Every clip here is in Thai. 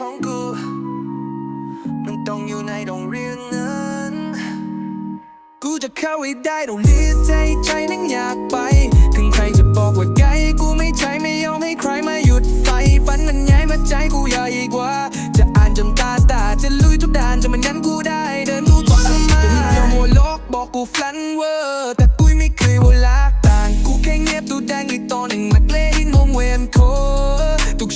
ของกู มันต้องอยู่ในโรงเรียนนั้น กูจะเข้าให้ได้ต้องเรียนใจใจนั้นอยากไป ถึงใครจะบอกว่าไกล กูไม่ใช่ไม่ยอมให้ใครมาหยุดไฟฝันมันย้ายมาใจกูใหญ่กว่า จะอ่านจนตาตาจะลุยทุกด้านจะมันงั้นกูได้ เดินกูต่อมาอย่ามัวโลกบอกกูฟลันเวอร์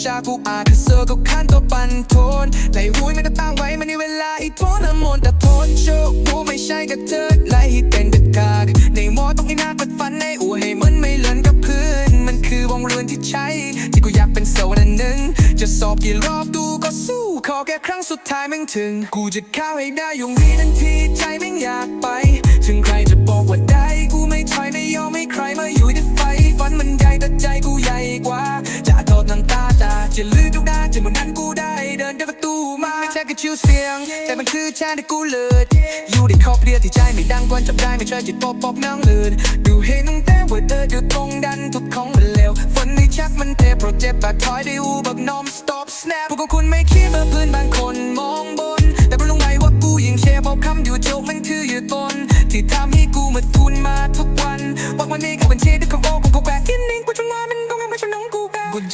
ชากูอาจจะเซอร์ก็ขั้นตัวปันโทนไหลหุยม่ได้ตั้งไว้มันในเวลาอีกโทนน้ำมนต์แต่ทนโชคกูไม่ใช่กระเทยไล่ให้เต้นเด็ดขาดในหมอต้องให้น้ากัดฟันในอู่ให้มันไม่เลินกับเพื่อนมันคือวงเรือนที่ใช้ ที่กูอยากเป็นโซนันหนึ่งจะสอบกี่รอบดูก็สู้ขอแค่ครั้งสุดท้ายแม่งถึง กูจะเข้าให้ได้ยงนี้ทันทีใจแม่งอยากไป ถึงใครจะบอกว่าได้กูไม่ถอยไม่ยอมให้ใครมาอยู่ในไฟฝันมันใหญ่แต่ใจกูใหญ่กว่าจะโทษน้ำตา จะลืมทุกด้านจะเหมือนนั้นกูได้เดินเดินประตูมาไม่ใช่แค่ชื่อเสียง แต่มันคือแชาที่กูเลิศอยู่ในครอบเรียที่ใจไม่ดังกวนจับได้ไม่ใช่จิตปอบปอบนั่งเลินดูเห็นตั้งแต่ว่าเธออยู่ตรงดันทุกของมันเร็วฝันในชักมันเทโปรเจ็บแบบถอยได้อูแบบนอม stop snap พวกคุณไม่คิดว่าเพื่อนบางคนมองบน แต่รู้ไหมว่ากูยิงแชร์บอกคำอยู่โจกมันคืออยู่ตนที่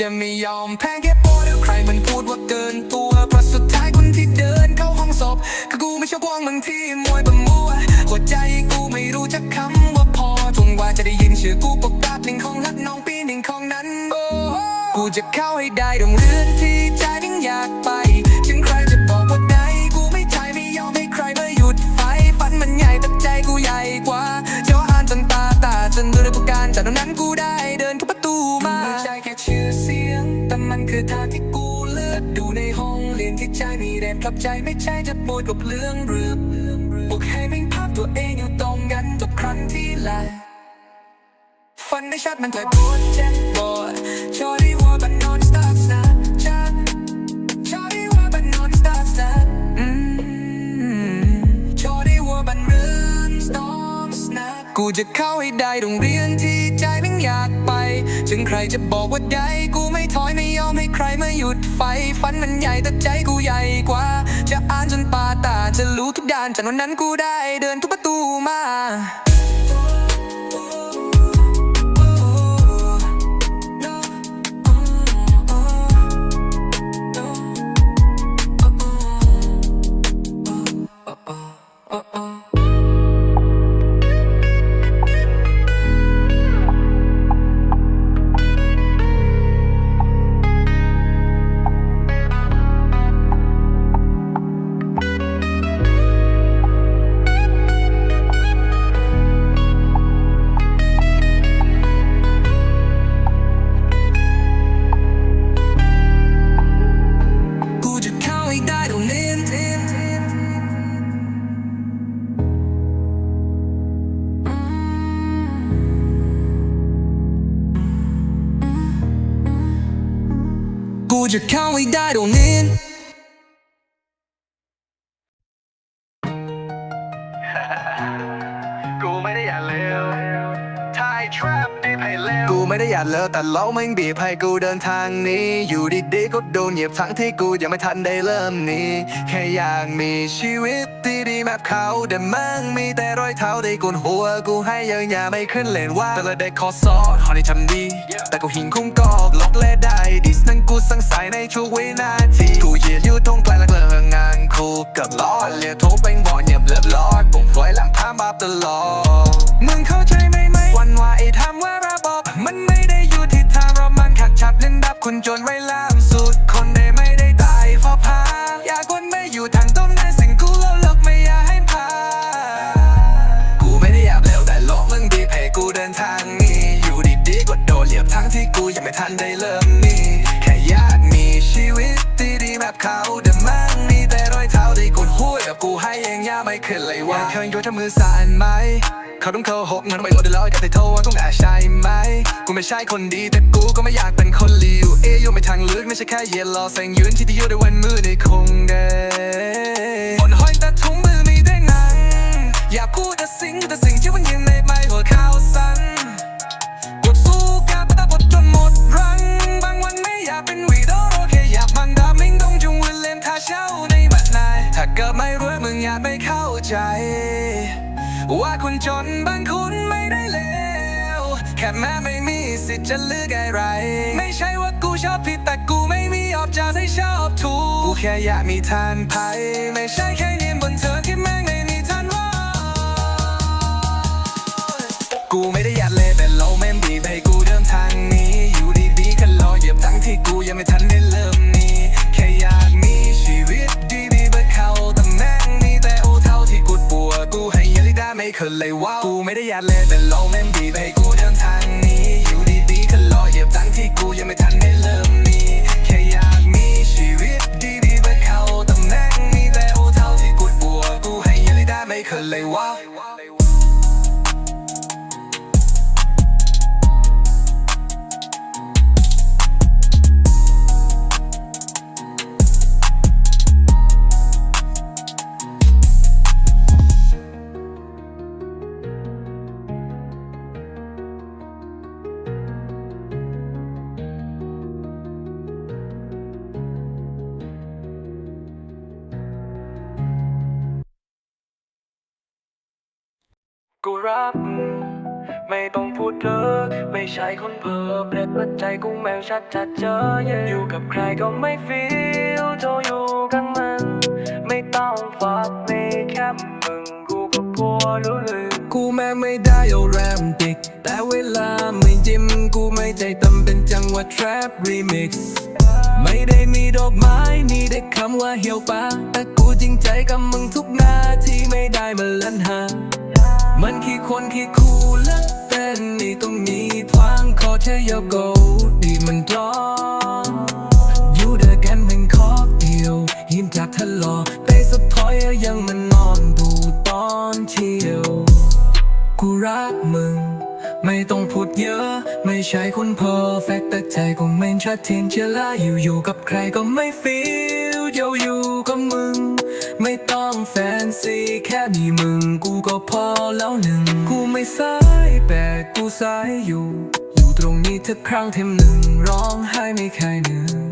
จะไม่ยอมแพ้แค่โปเดี๋ยวใครมันพูดว่าเกินตัวเพราะสุดท้ายคนที่เดินเข้าห้องสอบคือกูไม่ชอบกวางบางที่มวยบะมัวหัวใจกูไม่รู้จักคำว่าพอจนกว่าจะได้ยินชื่อกูประกาศหนึ่งของนักน้องปีหนึ่งของนั้นโอ้กูจะเข้าให้ได้ดังเรือนที่ใจ กลับใจไม่ใช่จะปวดกับเรื่องเรือปลุกให้แม่งภาพตัวเองอยู่ตรงกันทุกครั้งที่ไลฟ์ฝันได้ชัดมันเคยปวดเจ็บปวดชอที่ว่าบันนอนสตาร์ทนะชัดชอที่ว่าบันนอนสตาร์ทนะชอที่ว่าบันเรือนสตอมสนะกูจะเข้าให้ได้โรงเรียนที่ งใครจะบอกว่าได้กูไม่ถอยไม่ยอมให้ใครมาหยุดไฟฝันมันใหญ่แต่ใจกูใหญ่กว่า จะอ่านจนปาตาจะรู้ทุกด้านจากวันนั้นกูได้เดินทุกประตูมา กูจะเข้าให้ได้ตรงนี้ กูไม่ได้อยากเลิกแต่เราแม่บีบให้กูเดินทางนี้ อยู่ดีๆก็โดนเหยียบทั้งที่กูยังไม่ทันได้เริ่มนี้ แค่อยากมีชีวิตที่ดีแบบเขาแต่มั่งมีแต่รอยเท้าได้กุนหัวกูให้ยังอย่าไม่ขึ้นเลนว่าแต่ละเด็กขอสอนหอนี่ทำดี แต่กูหิงคุ้มกอกล็อกเล่ได้ดิสนั้นกูสังสัยในทุกวินาทีกูเหยืนอยู่ตรงกลางและเกลืองานคูกับล้อเรียกโทรเป็นบ่อเงียบเลือดลอดปุ่มไว้หลังพามาตลอดมึงเข้าใจไหมไหมวันว่าไอ้ มันไม่ได้อยู่ที่ทางเรามันขัดชับเล่นดับคุณจนไว้ล่ามสุด คนได้ไม่ได้ตายเพราะพาอยากคนไม่อยู่ทางต้มในสิ่งกูแล้วเลิกไม่อยากให้พา กูไม่ได้อยากเร็วแต่โลกมึงดีเพกูเดินทางนี้อยู่ดีๆก็โดนเหยียบทั้งที่กูยังไม่ทันได้เริ่มนี่แค่อยากมีชีวิตดีๆแบบเขาแต่มั่งมีแต่รอยเท้าที่กุนหัวกับกูให้เองย่าไม่ขึ้นเลยว่าเคยโยนทำมือสั่นไหม เขาต้องเขาหกมันไม่อดเดี๋ยวร้อยกับแต่โทรว่าต้องแอบใช่ไหม กูไม่ใช่คนดีแต่กูก็ไม่อยากเป็นคนเลวเอ้ยอยู่ไม่ทางลึกไม่ใช่แค่เย็นรอแสงยืนที่จะอยู่ในวันมืดในคงเดฝนห้อยแต่ถุงมือไม่ได้หนังอย่าพูดแต่สิ่งแต่สิ่งที่มันยังในไม่หัวข้าว ว่าคนจนบางคนไม่ได้เลวแค่แม้ไม่มีสิทธิ์จะเลือกอะไร ไม่ใช่ว่ากูชอบผิดแต่กูไม่มีออบจะให้ชอบถูก กูแค่อยากมีทานภัย ไม่ใช่แค่ยืนบนเธอที่แม่งไม่มีทานว่า กูไม่ได้อยากเลยแต่เราแม่งบีบให้กูเดินทางนี้ อยู่ดีๆก็รอเหยียบทั้งที่กูยังไม่ทันได้เริ่มนี้แค่อยาก เคยเลยว่ากูไม่ได้อยากเลยแต่เราแม่นบีบให้กูเดินทางนี้ อยู่ดีๆก็รอเหยียบทั้งที่กูยังไม่ทันได้เริ่มมีแค่อยากมีชีวิตดีๆเพื่อเขาแต่แม่งมีแต่โอเท่าที่กูปวดกูให้ยังได้ไม่เคยเลยว่า กูรักมึงไม่ต้องพูดเยอะไม่ใช่คนเพ้อเปรตว่าใจกูแมวชัดจะเจออยู่กับใครก็ไม่ฟีลเท่าอยู่กับมัน ไม่ต้องฟักไม่แค่มึงกูก็พอรู้เลยกูแม้ไม่ได้เอาแรมติก แต่เวลาไม่ยิ้มกูไม่ใจตำเป็นจังหวะ trap remix ไม่ได้มีดอกไม้มีแต่คำว่าเหี่ยวปากแต่กูจริงใจกับมึงทุกนาทีไม่ได้มาเล่นหา มันขี้คนขี้คูและเต้นนี่ต้องมีทวางขอแค่อยาโกดีมันร้อนอยู่เดอกันเป็นคอกเดียวหินจากทะเลาะไปสุดถอยยังมันนอนดูตอนเที่ยวกูรักมึง ไม่ต้องพูดเยอะ ไม่ใช่คนเพอร์เฟกแต่ใจก็ไม่ชัดเจนเชื่อละอยู่อยู่กับใครก็ไม่ฟีลเดียวอยู่ แฟนซีแค่มีมึงกูก็พอแล้วหนึ่ง กูไม่สายแต่กูสายอยู่ อยู่ตรงนี้ทุกครั้งเทมหนึ่งร้องไห้ไม่เคยเหนื่อย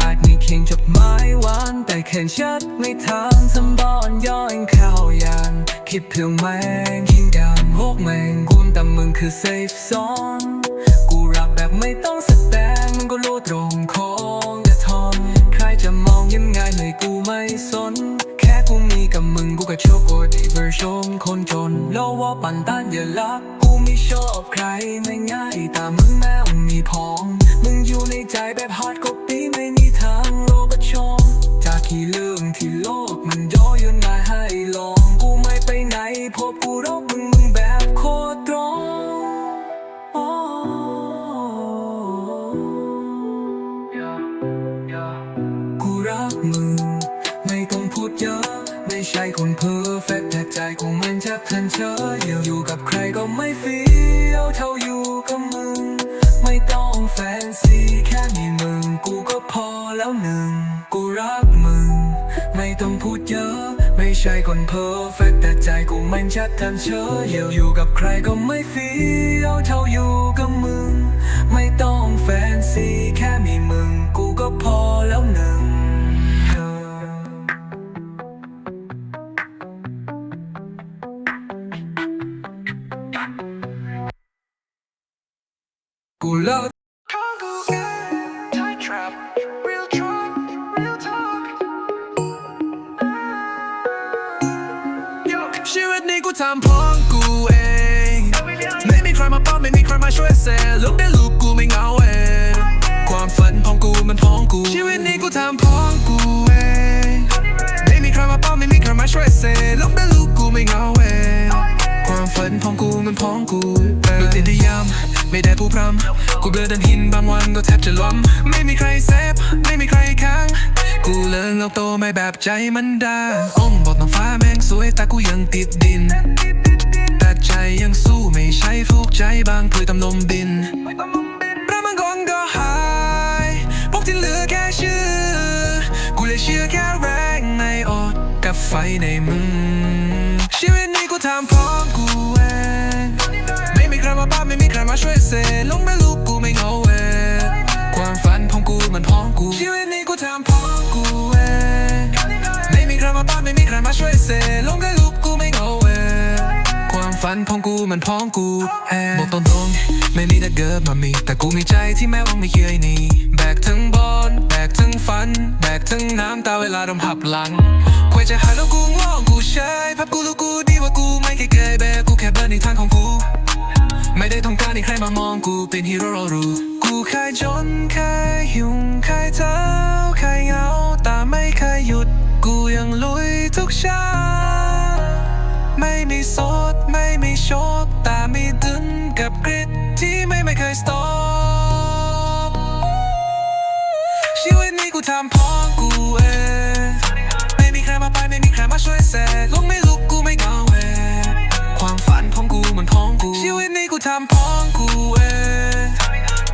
อาจมีเคียงจดหมายหวาน แต่เขียนชัดไม่ทางสมบอนย้อนเข้าอย่างคิดเพียงแมงคิงกันหกแมงกุนแต่มึงคือเซฟซอนกูรักแบบไม่ต้องแสดงมันก็รู้ตรง วว่าปันต้านอย่าลักกูไม่ชอบใครไม่ง่ายตาม พอแล้วหนึ่ง กูรักมึง ไม่ต้องพูดเยอะ ไม่ใช่คนเพอร์เฟกแต่ใจกูมันชัดทันเชยเดียวอยู่กับใครก็ไม่ฟีลเท่าอยู่กับมึง ไม่ต้องแฟนซีแค่มีมึง กูก็พอแล้วหนึ่ง เซลูกได้ลูกกูไม่เหงาเองความฝันของกูมันพ้องกู ชีวิตนี้กูทำพราะกูเองไม่มีใครมาป้อนไม่มีใครมาช่วยเซลูกได้ลูกกูไม่เหงาเองความฝันของกูมันพ้องกูดูติดได้ยามไม่ได้ผู้พรำกูเบื่อดันหินบางวันก็แทบจะล้มไม่มีใครเซฟไม่มีใครค้างกูเลิกเอาโตไม่แบบใจมันดาอ้อมบอกน้องฟ้าแม่งสวยแต่กูยังติดดิน แต่ใจยังสู้ไม่ใช่ฟูกใจบางเพื่อตำลมบินประมันกองก็หายพวกที่เหลือแค่ชื่อ กูเลยเชื่อแค่แรงในอดกับไฟในมึง ชีวิตนี้กูทำพราะกูเองไม่มีใครมาบ้าไม่มีใครมาช่วยเซลงไม่รู้กูไม่เหงาเองความฝันของกูมันพ้องกูชีวิตนี้กูทำพราะกูเองไม่มีใครมาบ้าไม่มีใครมาช่วยเซลง ฝันของกูมันพ้องกูแอบบอกตรงๆไม่มีแต่เกิดมามี แต่กูมีใจที่แม้ว่าไม่เคยหนีแบกทั้งบอลแบกทั้งฝัน แบกทั้งน้ำตาเวลาโดนหับหลังควรจะหายแล้วกูงอกกูเชยภาพกูรู้กูดีว่ากูไม่เคยเกยแบกกูแค่เบิร์นในทางของกู ไม่ได้ต้องการให้ใครมามองกูเป็นฮีโร่หรู้กูเคยจนเคยหิวเคยเท้าเคยเหงาแต่ไม่เคยหยุด กูยังลุยทุกเช้าไม่มีโสดไม่มี โชคแต่ไมีดึนกับกริดที่ไม่ไม่เคย stop ชีวิตนี้กูทำเพราะกูเองไม่มีใครมาไปไม่มีใครมาช่วยแสกลงไม่ลุกกูไม่เหงาเองความฝันของกูมันพ้องกู ชีวิตนี้กูทำเพราะกูเอง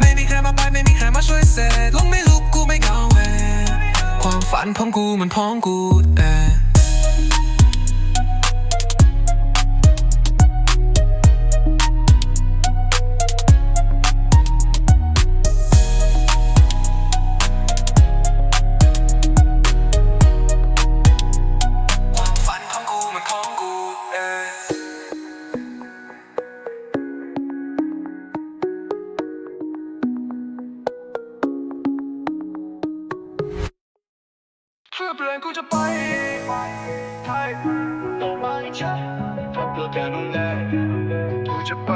ไม่มีใครมาไปไม่มีใครมาช่วยแสกลงไม่ลุกกูไม่เหงาเองความฝันของกูมันพ้องกู เพื่อเปลี่ยนกูจะไปไทยต้องไม่ใช่เพราะเพื่อแค่นั้นแหละกูจะไป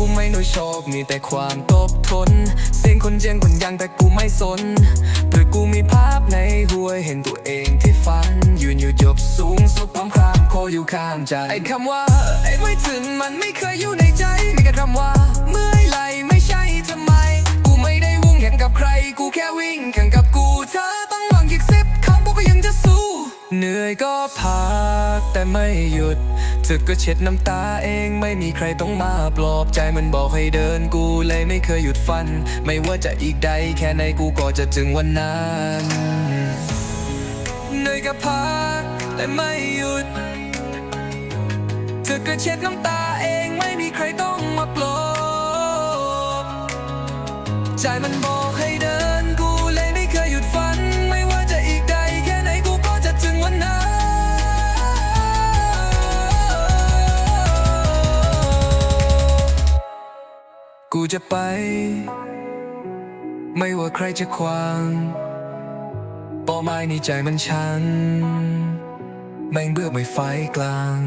กูไม่น้อยชอบมีแต่ความตบทน เสียงคนเจียงคนยังแต่กูไม่สนเพื่อกูมีภาพในหัวเห็นตัวเองที่ฝัน ยืนอยู่จบสูงสุดพร้อมครามโคอยู่ข้างใจไอ้คำว่าไอ้ไม่ถึงมันไม่เคยอยู่ในใจมีแค่คำว่าเมื่อยไหรไม่ใช่ทำไม กูไม่ได้วุ่งแข่งกับใคร กูแค่วิ่งแข่งกับกูเธอต้องหวังอีกสิบคำบอกก็ยังจะสู้ เหนื่อยก็พักแต่ไม่หยุดถึกก็เช็ดน้ำตาเองไม่มีใครต้องมาปลอบใจมันบอกให้เดินกูเลยไม่เคยหยุดฟัน ไม่ว่าจะอีกใดแค่ไหนกูก็จะถึงวันนั้นเหนื่อยก็พักแต่ไม่หยุดถึกก็เช็ดน้ำตาเองไม่มีใครต้องมาปลอบใจมันบอกให้เดิน จะไป ไม่ว่าใครจะขวางเป้าหมายในใจมันฉัน แม่งเบื่อไม่ไฟกลาง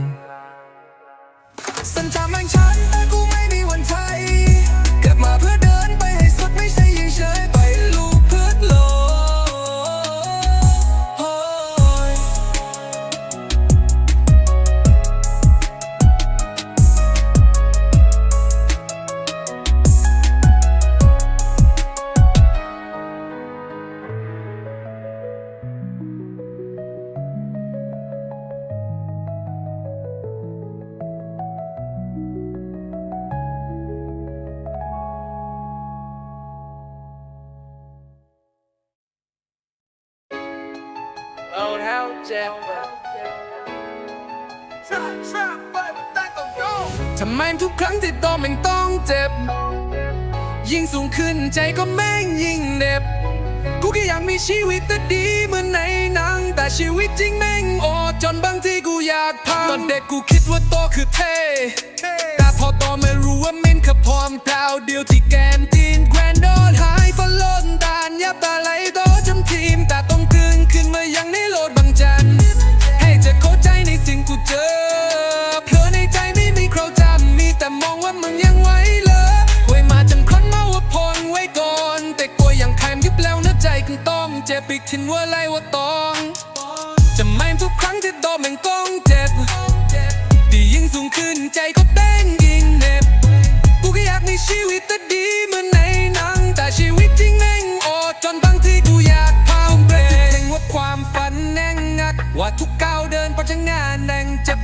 ชีวิตแต่ดีเหมือนในหนัง แต่ชีวิตจริงแม่งโอดจนบางทีกูอยากพังตอนเด็กกูคิดว่าโตคือเท่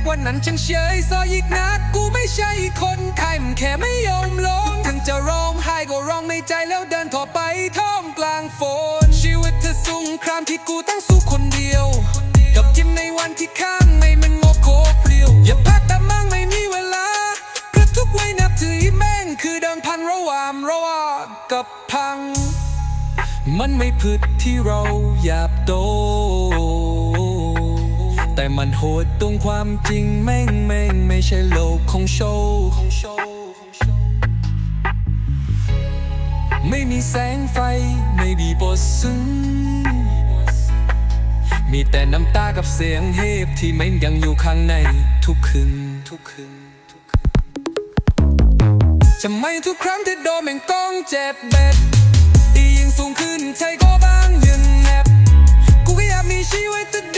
วันนั้นฉันเฉยซอยอีกนัก กูไม่ใช่คนไข้มันแค่ไม่ยอมลงถึงจะร้องไห้ก็ร้องในใจแล้วเดินต่อไปท่ามกลางฝนชีวิตเธอสงครามที่กูต้องสู้คนเดียว กับยิ้มในวันที่ข้างในมันงกโคกเปลี่ยวอย่าพักแต่มั่งไม่มีเวลาเพราะทุกวัยนับถือแม่งคือเดิมพันระหว่างระหว่างกับพัง มันไม่พืชที่เราอยากโต แต่มันโหดตรงความจริงแม่งแม่งไม่ใช่โลกของโชว์ไม่มีแสงไฟไม่มีบทซึ้งมีแต่น้ำตากับเสียงเฮฟที่ไม่ยังอยู่ข้างในทุกคืนทุกคืนจะไม่ทุกครั้งที่โดนแม่งกองเจ็บเบ็ดอียิ่งสูงขึ้นใจก็บางยังแนบกูก็อยากมีชีวิตที่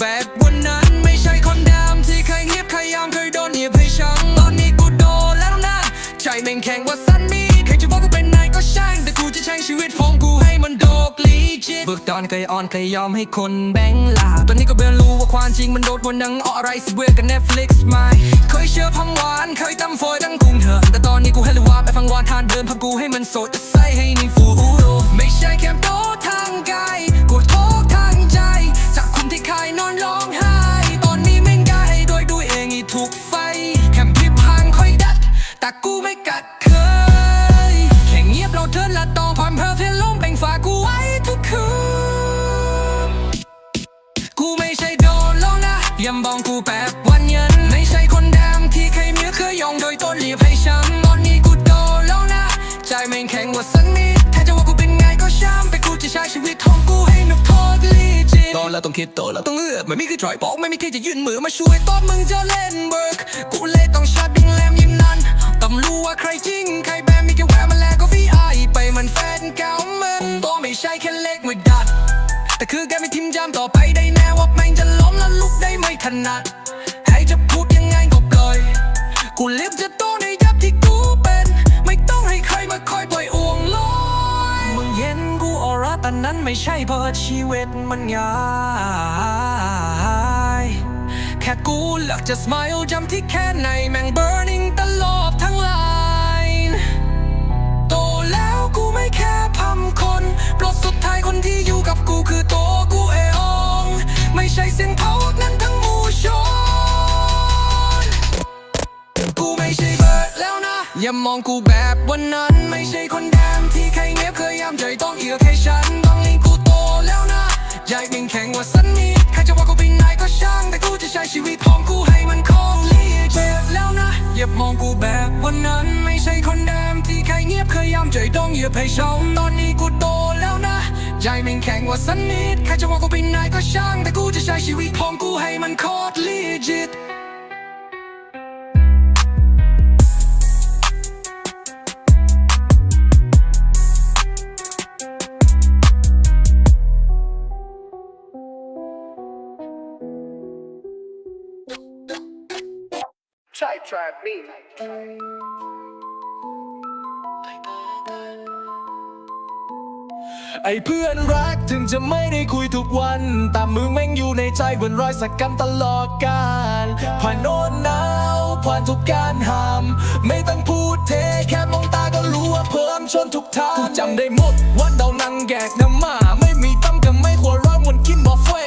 แบบวันนั้นไม่ใช่คนเดำที่เคยเงียบเคยยามเคยโดนเหยียบให้ช้ำตอนนี้กูโดนแล้วนะใจแม่งแข็งกว่าสันมีดใครจะบอกกูเป็นนายก็ช่าง แต่กูจะใช้ชีวิตของกูให้มันโดกลีจิตเบิกตอนเคยอ่อนเคยยอมให้คนแบงลาตอนนี้ก็เรียนรู้ว่าความจริงมันโดดบนหนังออะไรสิเบื่อกับ Netflix ไหมเคยเชื่อพังหวานเคยตำโฟยดังกุ้งเถอแต่ตอนนี้กูให้เลยว่าไปฟังวานทานเดินพับกูให้มันโสดจะใส่ให้ในฟูโรไม่ใช่แค่โตทางกาย จิตโตแล้วต้องคิดโตแล้วต้องเลือกไม่มีใครถอยบอกไม่มีใครจะยื่นมือมาช่วยตอนมึงจะเล่นเบิร์กกูเลยต้องชัดดิ้งแลมยิ้มนันต้องรู้ว่าใครจริงใครแบมมีแค่แหวมาแลกก็ฟีไอไปมันแฟนเก่ามึงตัวไม่ใช่แค่เล็กไม่ดัดแต่คือแกไม่ทิมจามต่อไป ไม่ใช่เพราะชีวิตมันง่ายแค่กูเลือกจะส i l e จำที่แค่ในแม่ง burning ตลอดทั้งไลน์โตแล้วกูไม่แค่พำคนเพราะสุดท้ายคนที่อยู่กับกูคือตัวกูเองไม่ใช่เสียงเผานั้นทั้งมูชนกูไม่ใช่เบิร์ดแล้วนะ อย่ามองกูแบบวันนั้น ไม่ใช่คนแดมที่เคยเงียบเคยยามใจต้องเอียกให้ฉัน นะใจมึงแข็งกว่าสันนิดใครจะว่ากูเป็นนายก็ช่าง แต่กูจะใช้ชีวิตของกูให้มันคงเรียเจ็บแล้วนะอย่ามองกูแบบวันนั้นไม่ใช่คนเดิมที่เคยเงียบเคยยามใจต้องเหยียบให้เช้าตอนนี้กูโตแล้วนะใจมึงแข็งกว่าสันนิดใครจะว่ากูเป็นนายก็ช่าง แต่กูจะใช้ชีวิตของกูให้มันโคตรลีจิต ไอ้เพื่อนรักถึงจะไม่ได้คุยทุกวัน แต่มึงแม่งอยู่ในใจบนรอยสักกันตลอดกาลผ่านโน้นหนาวผ่านทุกการห้าม ไม่ต้องพูดเทแค่มองตาก็รู้ว่าเพิ่มชนทุกทางจำได้หมดว่าเรานั่งแกกน้ำหมา ไม่มีตั้มกับไม่หัวเร้อนวนกินบอฟเฟ่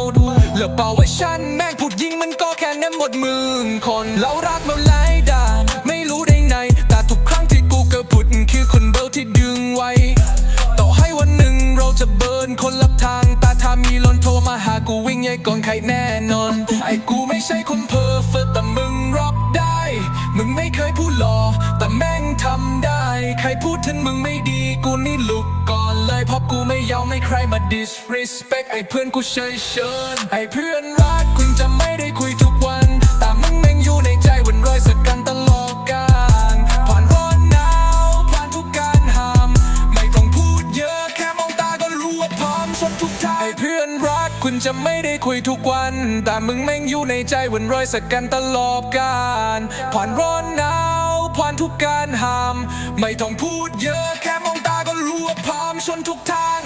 เมาดูเหลือเป่าว่าฉันแม่งพูดยิงมันก็แค่นั้นหมดมึงคน เรารักมาหลายด่านไม่รู้ได้ไง แต่ทุกครั้งที่กูเกิดผุดคือคนเบลที่ดึงไว้ ต่อให้วันหนึ่งเราจะเบิร์นคนละทาง แต่ถ้ามีลนโทรมาหากูวิ่งใหญ่ก่อนใครแน่นอน ไอ้กูไม่ใช่คนเพอร์เฟกแต่มึงรับได้ มึงไม่เคยพูดหลอแต่แม่งทำได้ ใครพูดถึงมึงไม่ดีกูนี่ลุกก่อนเลยเพราะกูไม่ยอมให้ใครมา disrespect ไอ้เพื่อนกูเฉยเชิญไอ้เพื่อนรักคุณจะไม่ได้คุยทุกวัน แต่มึงแม่งอยู่ในใจวันรอยสักกันตลอดกาลผ่านร้อนหนาวผ่านทุกการห้าม ไม่ต้องพูดเยอะแค่มองตาก็รู้ว่าพร้อมชนทุกทาง จะไม่ได้คุยทุกวัน แต่มึงแม่งอยู่ในใจวันรอยสักกันตลอดการผ่านร้อนหนาวผ่านทุกการห้าม ไม่ต้องพูดเยอะแค่มองตาก็รู้ว่าพร้อมชนทุกทาง